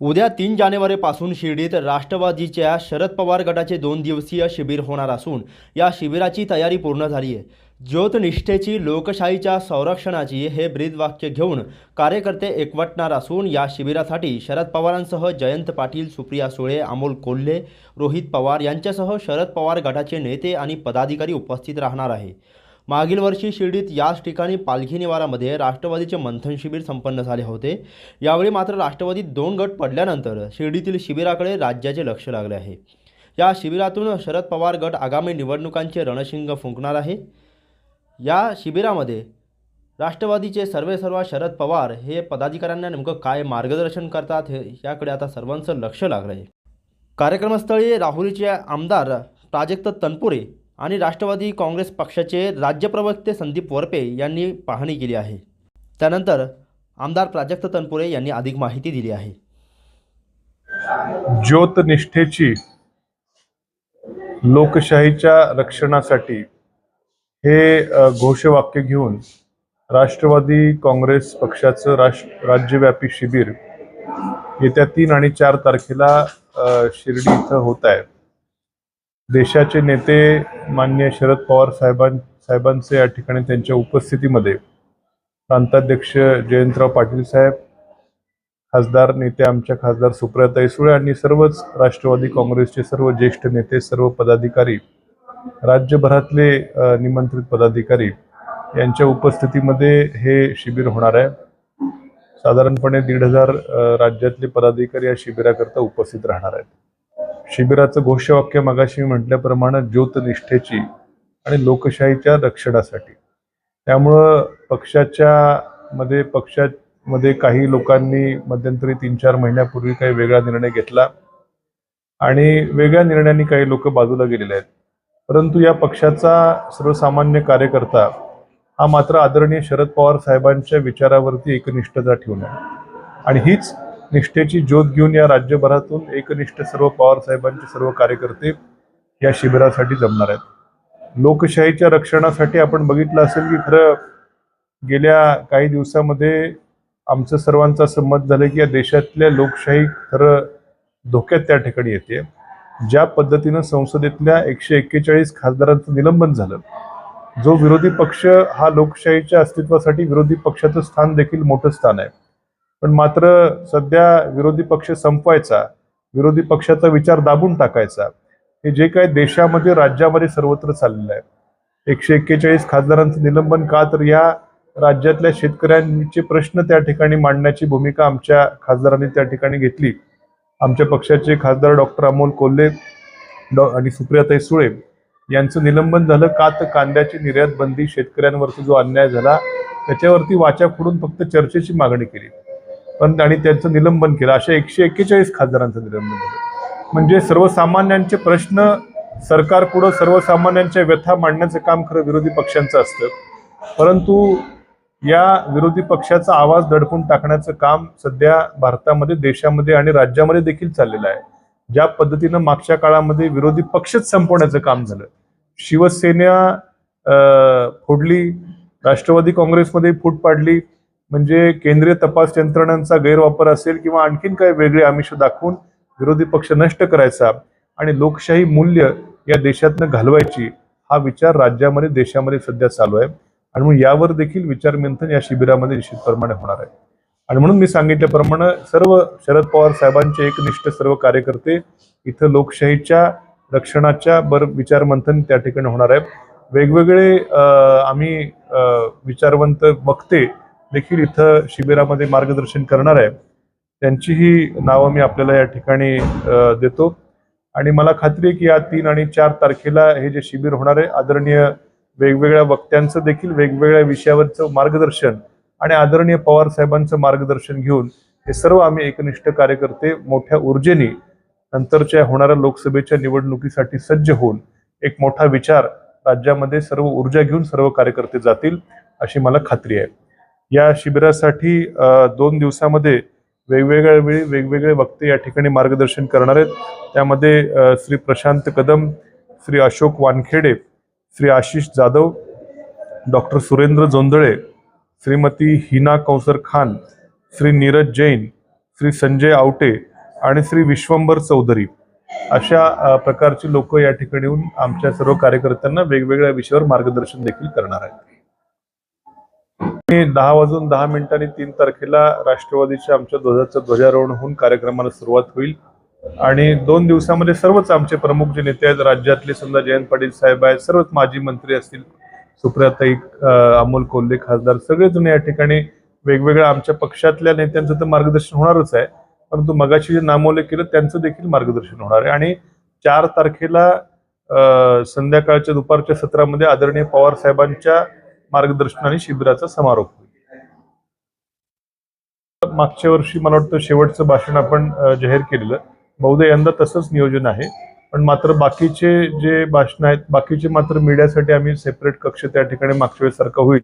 उद्या तीन जानेवारीपासून शिर्डीत राष्ट्रवादीच्या शरद पवार गटाचे दोन दिवसीय शिबिर होणार असून या शिबिराची तयारी पूर्ण झाली आहे. ज्योतनिष्ठेची लोकशाहीच्या संरक्षणाची हे ब्रीदवाक्य घेऊन कार्यकर्ते एकवटणार असून या शिबिरासाठी शरद पवारांसह जयंत पाटील सुप्रिया सुळे अमोल कोल्हे रोहित पवार यांच्यासह शरद पवार गटाचे नेते आणि पदाधिकारी उपस्थित राहणार आहे. मागील वर्षी शिर्डीत याच ठिकाणी पालखी निवारामध्ये राष्ट्रवादीचे मंथन शिबिर संपन्न झाले होते. यावेळी मात्र राष्ट्रवादीत दोन गट पडल्यानंतर शिर्डीतील शिबिराकडे राज्याचे लक्ष लागले आहे. या शिबिरातून शरद पवार गट आगामी निवडणुकांचे रणशिंग फुंकणार आहे. या शिबिरामध्ये राष्ट्रवादीचे सर्वे सर्व शरद पवार हे पदाधिकाऱ्यांना नेमकं काय मार्गदर्शन करतात हे याकडे आता सर्वांचं लक्ष लागलं आहे कार्यक्रमस्थळी राहुरीचे आमदार प्राजक्त तनपुरे आणि राष्ट्रवादी काँग्रेस पक्षाचे राज्य प्रवक्ते संदीप वरपे यांनी पाहणी केली आहे. त्यानंतर आमदार प्राजक्त तनपुरे यांनी अधिक माहिती दिली आहे. ज्योतनिष्ठेची लोकशाहीच्या रक्षणासाठी हे घोषवाक्य घेऊन राष्ट्रवादी काँग्रेस पक्षाचं राष्ट्र राज्यव्यापी शिबिर येत्या तीन आणि चार तारखेला शिर्डी इथं होत आहे. देशाचे नेते मान्य शरद पवार साहेबां साहेबांचे या ठिकाणी त्यांच्या उपस्थितीमध्ये प्रांताध्यक्ष जयंतराव पाटील साहेब खासदार नेते आमच्या खासदार सुप्रियाताई सुळे आणि सर्वच राष्ट्रवादी काँग्रेसचे सर्व ज्येष्ठ नेते सर्व पदाधिकारी राज्यभरातले निमंत्रित पदाधिकारी यांच्या उपस्थितीमध्ये हे शिबिर होणार आहे. साधारणपणे दीड हजार राज्यातले पदाधिकारी या शिबिराकरता उपस्थित राहणार आहेत. शिबिराचं घोषवाक्य मगाशी मी म्हटल्याप्रमाणे ज्योतनिष्ठेची आणि लोकशाहीच्या रक्षणासाठी. त्यामुळं पक्षाच्या मध्ये पक्षामध्ये काही लोकांनी मध्यंतरी तीन चार महिन्यापूर्वी काही वेगळा निर्णय घेतला आणि वेगळ्या निर्णयांनी काही लोक बाजूला गेलेले आहेत. परंतु या पक्षाचा सर्वसामान्य कार्यकर्ता हा मात्र आदरणीय शरद पवार साहेबांच्या विचारावरती एकनिष्ठता ठेवून आणि हीच निष्ठेची ज्योत घेऊन या राज्यभरातून एकनिष्ठ सर्व पवार साहेबांचे सर्व कार्यकर्ते या शिबिरासाठी जमणार आहेत. लोकशाहीच्या रक्षणासाठी आपण बघितलं असेल की खरं गेल्या काही दिवसामध्ये आमचं सर्वांचं असं मत झालं की या देशातल्या लोकशाही खरं धोक्यात त्या ठिकाणी येते. ज्या पद्धतीनं संसदेतल्या एकशे एक्केचाळीस खासदारांचं निलंबन झालं जो विरोधी पक्ष हा लोकशाहीच्या अस्तित्वासाठी विरोधी पक्षाचं स्थान देखील मोठं स्थान आहे. पण मात्र सध्या विरोधी पक्ष संपवायचा विरोधी पक्षाचा विचार दाबून टाकायचा. हे जे काही देशामध्ये राज्यामध्ये सर्वत्र चाललेलं आहे. एकशे एक्केचाळीस खासदारांचं निलंबन का तर या राज्यातल्या शेतकऱ्यांचे प्रश्न त्या ठिकाणी मांडण्याची भूमिका आमच्या खासदारांनी त्या ठिकाणी घेतली. आमच्या पक्षाचे खासदार डॉक्टर अमोल कोल्हे डॉ. आणि सुप्रियाताई सुळे यांचं निलंबन झालं का तर कांद्याची निर्यात बंदी शेतकऱ्यांवरती जो अन्याय झाला त्याच्यावरती वाचा फोडून फक्त चर्चेची मागणी केली. पण आणि त्यांचं निलंबन केलं. अशा एकशे एक्केचाळीस खासदारांचं निलंबन केलं म्हणजे सर्वसामान्यांचे प्रश्न सरकारपुढं सर्वसामान्यांच्या व्यथा मांडण्याचं काम खरं विरोधी पक्षांचं असतं. परंतु या विरोधी पक्षाचा आवाज दडपून टाकण्याचं काम सध्या भारतामध्ये देशामध्ये आणि राज्यामध्ये देखील चाललेलं आहे. ज्या पद्धतीनं मागच्या काळामध्ये विरोधी पक्षच संपवण्याचं काम झालं. शिवसेना फोडली राष्ट्रवादी काँग्रेसमध्ये फूट पाडली. म्हणजे केंद्रीय तपास यंत्रणांचा गैरवापर असेल किंवा आणखीन काही वेगळे आमिष दाखवून विरोधी पक्ष नष्ट करायचा आणि लोकशाही मूल्य या देशातनं घालवायची हा विचार राज्यामध्ये देशामध्ये सध्या चालू आहे. आणि म्हणून यावर देखील विचारमंथन या शिबिरामध्ये निश्चितप्रमाणे होणार आहे. आणि म्हणून मी सांगितल्याप्रमाणे सर्व शरद पवार साहेबांचे एकनिष्ठ सर्व कार्यकर्ते इथं लोकशाहीच्या रक्षणाच्या बर विचारमंथन त्या ठिकाणी होणार आहे. वेगवेगळे आम्ही विचारवंत वक्ते देखील इथं शिबिरामध्ये मार्गदर्शन करणार आहे. त्यांचीही नावं मी आपल्याला या ठिकाणी देतो. आणि मला खात्री आहे की या तीन आणि चार तारखेला हे जे शिबिर होणार आहे आदरणीय वेगवेगळ्या वक्त्यांचं देखील वेगवेगळ्या विषयावरचं मार्गदर्शन आणि आदरणीय पवार साहेबांचं मार्गदर्शन घेऊन हे सर्व आम्ही एकनिष्ठ कार्यकर्ते मोठ्या ऊर्जेने नंतरच्या होणाऱ्या लोकसभेच्या निवडणुकीसाठी सज्ज होऊन एक मोठा विचार राज्यामध्ये सर्व ऊर्जा घेऊन सर्व कार्यकर्ते जातील अशी मला खात्री आहे. या शिबिरासाठी दोन दिवसामध्ये वेगवेगळ्या वेळी वेगवेगळे वक्ते या ठिकाणी मार्गदर्शन करणार आहेत. त्यामध्ये श्री प्रशांत कदम श्री अशोक वानखेडे श्री आशिष जाधव डॉक्टर सुरेंद्र जोंधळे श्रीमती हिना कौसर खान श्री नीरज जैन श्री संजय आवटे आणि श्री विश्वंभर चौधरी अशा प्रकारची लोक या ठिकाणी येऊन आमच्या सर्व कार्यकर्त्यांना वेगवेगळ्या विषयावर मार्गदर्शन देखील करणार आहेत. मी दहा वाजून दहा मिनिटांनी तीन तारखेला राष्ट्रवादीच्या आमच्या ध्वजाचं ध्वजारोहण होऊन कार्यक्रमाला सुरुवात होईल. आणि दोन दिवसामध्ये सर्वच आमचे प्रमुख जे नेते आहेत राज्यातले समजा जयंत पाटील साहेब आहेत सर्वच माजी मंत्री असतील सुप्रियाताई अमोल कोल्हे खासदार सगळेजण या ठिकाणी वेगवेगळ्या आमच्या पक्षातल्या नेत्यांचं तर मार्गदर्शन होणारच आहे. परंतु मगाशी जे नामोल्लेख केलं त्यांचं देखील मार्गदर्शन होणार आहे. आणि चार तारखेला संध्याकाळच्या दुपारच्या सत्रामध्ये आदरणीय पवार साहेबांच्या मार्गदर्शनाने शिबिराचा समारोप होईल. मागच्या वर्षी मला वाटतं शेवटचं भाषण आपण जाहीर केलेलं. बहुधा यंदा तसंच नियोजन आहे. पण मात्र बाकीचे जे भाषण आहेत बाकीचे मात्र मीडियासाठी आम्ही सेपरेट कक्ष त्या ठिकाणी मागच्या वेळेसारखं होईल.